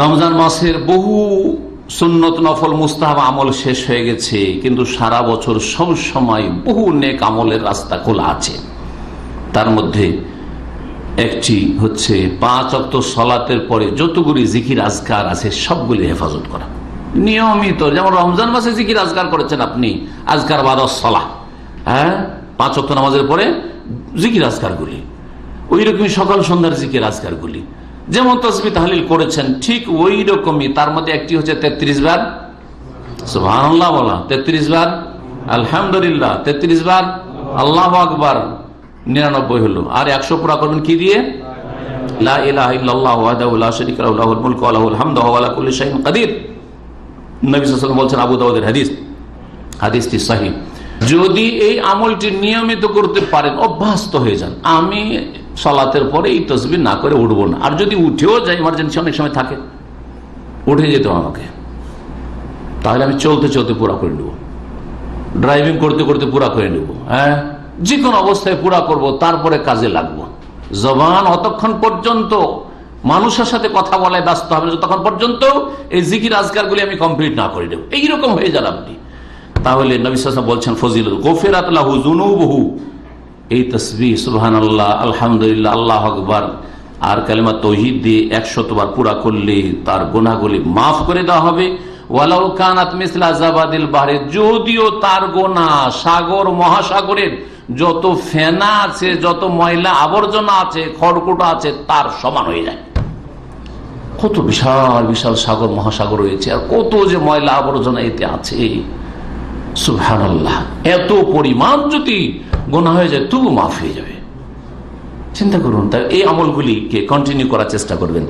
রমজান মাসের বহু সুন্নত নফল মুস্তাহাব আমল শেষ হয়ে গেছে, কিন্তু সারা বছর সব সময় বহু নেক আমলের রাস্তা খোলা আছে। তার মধ্যে একটি হচ্ছে পাঁচ অক্ত সলাতের পরে যতগুলি জিকির আজকার আছে, সবগুলি হেফাজত করা। নিয়মিত, যেমন রমজান মাসে জিকির আজকার করেছেন আপনি, আজকার বাদ সলা হ্যাঁ? পাঁচ অক্ত নামাজের পরে জিকির আজকারগুলি। ওই রকমই সকাল সন্ধ্যার জিকির আজকারগুলি। যেমন তসবি তাহলিল করেছেন, ঠিক ওই রকমই। তার মধ্যে একটি হচ্ছে তেত্রিশ বার। সুবহানাল্লাহ বলা। তেত্রিশ বার। আলহামদুলিল্লাহ। তেত্রিশ বার। আল্লাহ আকবার। নিরানব্বই হলো। আর একশো পুরা করবেন কি দিয়ে? বলছেন আবু দাউদের হাদিস। হাদিসটি সহিহ যদি এই আমলটি নিয়মিত করতে পারেন, অভ্যস্ত হয়ে যান। আমি সলাতের পরে এই তসবি না করে উঠবো না। আর যদি উঠেও যাই ইমার্জেন্সি অনেক সময় থাকে। উঠে যেত আমাকে। তাহলে আমি চলতে চলতে পুরা করে নেব। ড্রাইভিং করতে করতে পুরা করে নেব। হ্যাঁ? যে কোনো অবস্থায় পুরা করব, তারপরে কাজে লাগবো। জবান অতক্ষণ পর্যন্ত মানুষের সাথে কথা বলায় ব্যস্ত হবে না। যতক্ষণ পর্যন্ত এই জিকির আজকারগুলি আমি কমপ্লিট না করে দেবো এইরকম হয়ে যান আপনি। তাহলে নবিসাম বলছেন ফজিল গোফেরাত লাহু জুনুবহু এই তসবি সুবহান আল্লাহ আলহামদুলিল্লাহ, আল্লাহ আকবর, আর কালিমা তৌহিদ দিয়ে একশতবার পুরা করলে তার গোনাগুলি মাফ করে দেওয়া হবে। মিসলা যদিও তার গোনা সাগর, মহাসাগরের যত ফেনা আছে, যত ময়লা আবর্জনা আছে, খড়কুটো আছে, তার সমান হয়ে যায়। কত বিশাল বিশাল সাগর, মহাসাগর রয়েছে, আর কত যে ময়লা আবর্জনা এতে আছে। সুহান এত পরিমাণ যদি গোনা হয়ে যায়, তবু মাফ হয়ে যাবে। চিন্তা করুন, তাই এই আমলগুলিকে কন্টিনিউ করার চেষ্টা করবেন।